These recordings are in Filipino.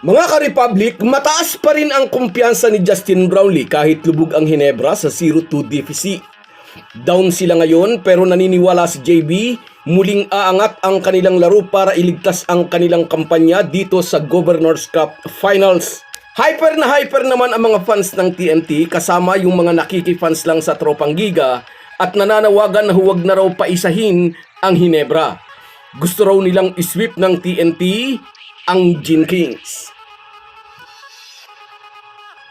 Mga ka-Republic, mataas pa rin ang kumpiyansa ni Justin Brownlee kahit lubog ang Hinebra sa 0-2 deficit. Down sila ngayon pero naniniwala si JB muling aangat ang kanilang laro para iligtas ang kanilang kampanya dito sa Governors Cup Finals. Hyper na hyper naman ang mga fans ng TNT kasama yung mga nakikifans lang sa Tropang Giga at nananawagan na huwag na raw paisahin ang Hinebra. Gusto raw nilang isweep ng TNT ang Gin Kings.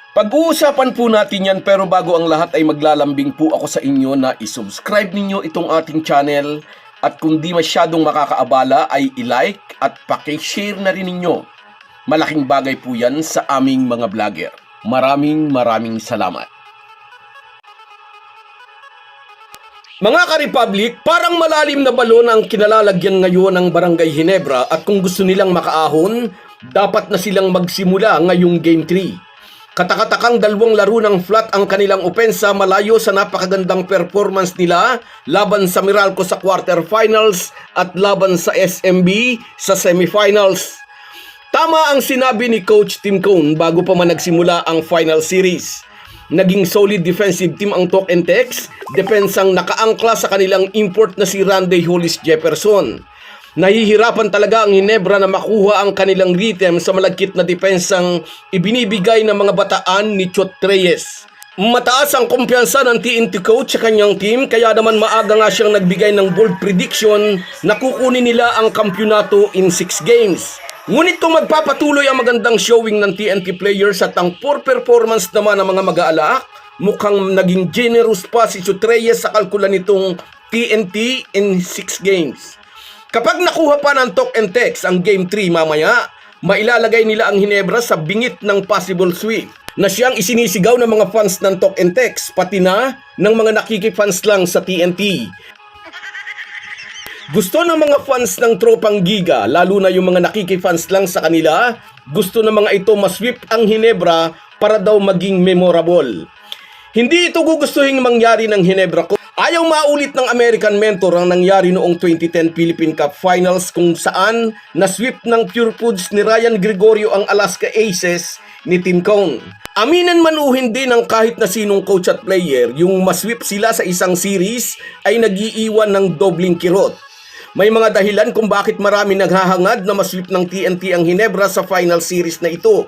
Pag-uusapan po natin yan pero bago ang lahat ay maglalambing po ako sa inyo na isubscribe ninyo itong ating channel at kung di masyadong makakaabala ay i-like at pakishare na rin ninyo. Malaking bagay po yan sa aming mga vlogger. Maraming maraming salamat. Mga ka-Republic, parang malalim na balon ang kinalalagyan ngayon ng Barangay Hinebra at kung gusto nilang makaahon, dapat na silang magsimula ngayong Game 3. Katakatakang dalawang laro ng flat ang kanilang opensa malayo sa napakagandang performance nila laban sa Meralco sa quarterfinals at laban sa SMB sa semifinals. Tama ang sinabi ni Coach Tim Cone bago pa man nagsimula ang final series. Naging solid defensive team ang Talk and Tex, depensang nakaangkla sa kanilang import na si Randy Hollis Jefferson. Nahihirapan talaga ang Hinebra na makuha ang kanilang rhythm sa malagkit na depensang ibinibigay ng mga bataan ni Chot Reyes. Mataas ang kumpiyansa ng TNT coach sa kanyang team kaya naman maaga nga siyang nagbigay ng bold prediction na kukunin nila ang kampyonato in 6 games. Ngunit kung magpapatuloy ang magandang showing ng TNT players at ang poor performance naman ng mga mag-aalak, mukhang naging generous pa si Chutreyes sa kalkula nitong TNT in 6 games. Kapag nakuha pa ng talk and text ang Game 3 mamaya, mailalagay nila ang Hinebra sa bingit ng possible sweep na siyang isinisigaw ng mga fans ng talk and text pati na ng mga nakikifans lang sa TNT. Gusto ng mga fans ng Tropang Giga, lalo na yung mga nakikifans lang sa kanila, gusto ng mga ito masweep ang Hinebra para daw maging memorable. Hindi ito gugustuhin mangyari ng Hinebra ko. Ayaw maulit ng American Mentor ang nangyari noong 2010 Philippine Cup Finals kung saan na-sweep ng Pure Foods ni Ryan Gregorio ang Alaska Aces ni Tim Cone. Aminan man o hindi ng kahit na sinong coach at player, yung masweep sila sa isang series ay nagiiwan ng dobling kirot. May mga dahilan kung bakit marami naghahangad na masweep ng TNT ang Hinebra sa final series na ito.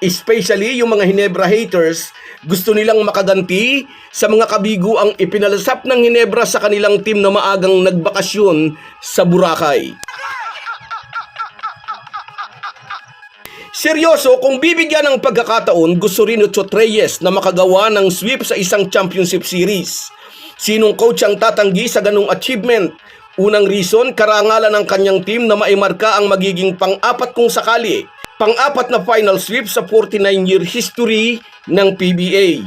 Especially yung mga Hinebra haters, gusto nilang makaganti sa mga kabigo ang ipinalasap ng Hinebra sa kanilang team na maagang nagbakasyon sa Boracay. Seryoso, kung bibigyan ng pagkakataon, gusto rin ni Chot Reyes na makagawa ng sweep sa isang championship series. Sinong coach ang tatanggi sa ganong achievement? Unang reason, karangalan ng kanyang team na maimarka ang magiging pang-apat kung sakali, pang-apat na final sweep sa 49-year history ng PBA.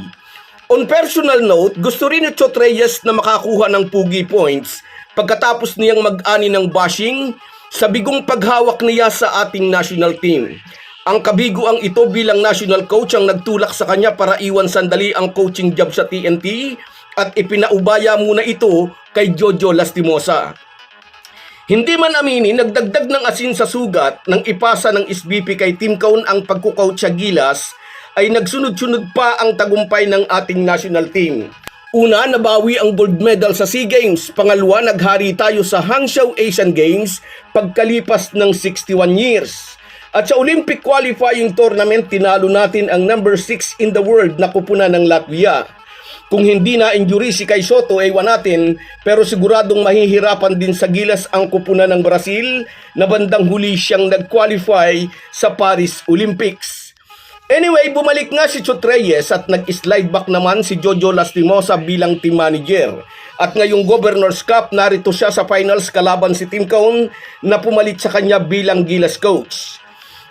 On personal note, gusto rin ni Chot Reyes na makakuha ng pugi points pagkatapos niyang mag-ani ng bashing sa bigong paghawak niya sa ating national team. Ang kabiguang ito bilang national coach ang nagtulak sa kanya para iwan sandali ang coaching job sa TNT at ipinaubaya muna ito kay Jojo Lastimosa. Hindi man aminin, nagdagdag ng asin sa sugat ng ipasa ng SBP kay Team Cone ang pagkukout sa Gilas ay nagsunod-sunod pa ang tagumpay ng ating national team. Una, nabawi ang gold medal sa SEA Games. Pangalawa, naghari tayo sa Hangzhou Asian Games pagkalipas ng 61 years. At sa Olympic qualifying tournament, tinalo natin ang number 6 in the world na kupunan ng Latvia. Kung hindi na injury si Kai Soto, ewan natin, pero siguradong mahihirapan din sa gilas ang kupunan ng Brazil na bandang huli siyang nag-qualify sa Paris Olympics. Anyway, bumalik nga si Chot Reyes at nag-slide back naman si Jojo Lastimosa bilang team manager. At ngayong Governors Cup, narito siya sa finals kalaban si Tim Cone na pumalit sa kanya bilang Gilas coach.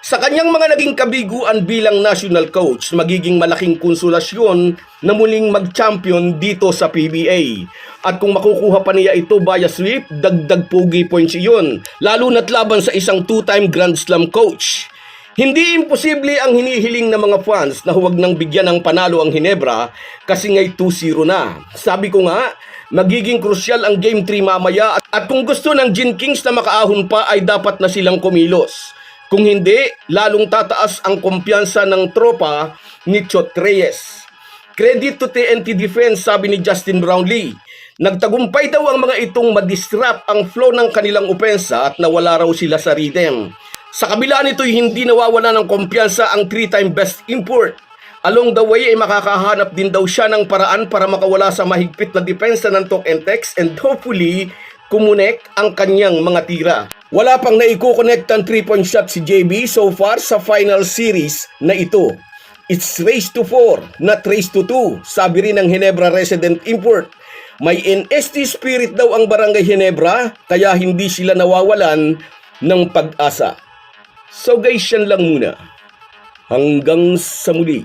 Sa kanyang mga naging kabiguan bilang national coach, magiging malaking konsolasyon na muling mag-champion dito sa PBA. At kung makukuha pa niya ito via sweep, dagdag pogi points iyon, lalo na't laban sa isang two-time Grand Slam coach. Hindi imposible ang hinihiling ng mga fans na huwag nang bigyan ng panalo ang Hinebra kasi ngay 2-0 na. Sabi ko nga, magiging krusyal ang Game 3 mamaya at, kung gusto ng Gin Kings na makaahon pa ay dapat na silang kumilos. Kung hindi, lalong tataas ang kumpiyansa ng tropa ni Chot Reyes. Credit to TNT Defense, sabi ni Justin Brownlee. Nagtagumpay daw ang mga itong madisrupt ang flow ng kanilang opensa at nawala raw sila sa rhythm. Sa kabila nito'y hindi nawawala ng kumpiyansa ang three-time best import. Along the way ay makakahanap din daw siya ng paraan para makawala sa mahigpit na depensa ng talk and text and hopefully kumunek ang kanyang mga tira. Wala pang naiko-connect ang 3-point shot si JB so far sa final series na ito. It's race to 4, not race to 2, sabi rin ng Hinebra resident import. May NST spirit daw ang Barangay Hinebra, kaya hindi sila nawawalan ng pag-asa. So guys, yan lang muna. Hanggang sa muli.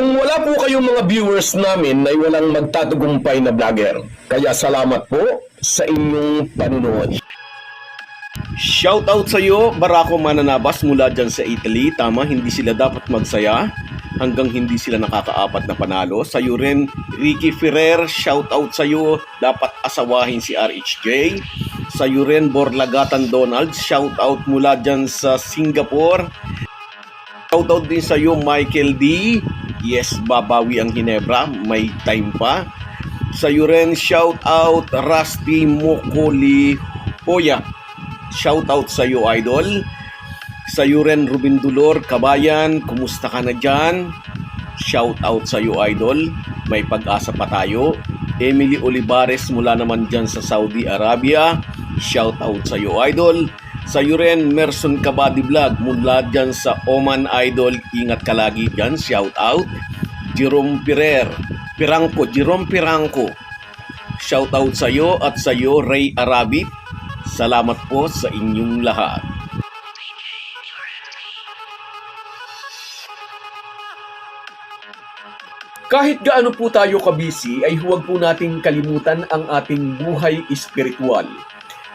Kung wala po kayong mga viewers namin ay walang magtatagumpay na vlogger. Kaya salamat po sa inyong panunood. Shoutout sa iyo, Barako Mananabas mula dyan sa Italy. Tama, hindi sila dapat magsaya hanggang hindi sila nakakaapat na panalo. Sa iyo rin, Ricky Ferrer, shoutout sa iyo. Dapat asawahin si RHJ. Sa iyo rin, Borlagatan Donald, shoutout mula dyan sa Singapore. Shoutout din sa iyo, Michael D. Yes, babawi ang Hinebra. May time pa. Sa iyo rin, shoutout Rusty Mokoli Hoya. Shoutout sa iyo, Idol. Sa iyo rin, Ruben Dulor, Kabayan. Kumusta ka na dyan? Shoutout sa iyo, Idol. May pag-asa pa tayo. Emily Olivares mula naman dyan sa Saudi Arabia. Shoutout sa iyo, Idol. Sa iyo rin, Merson Kabadi Vlog mula dyan sa Oman Idol. Ingat ka lagi dyan. Shoutout. Jerome Pirer. Pirangko, Jerome Pirangko. Shoutout sa iyo at sa iyo, Ray Arabit. Salamat po sa inyong lahat. Kahit gaano po tayo kabisi ay huwag po nating kalimutan ang ating buhay espiritual.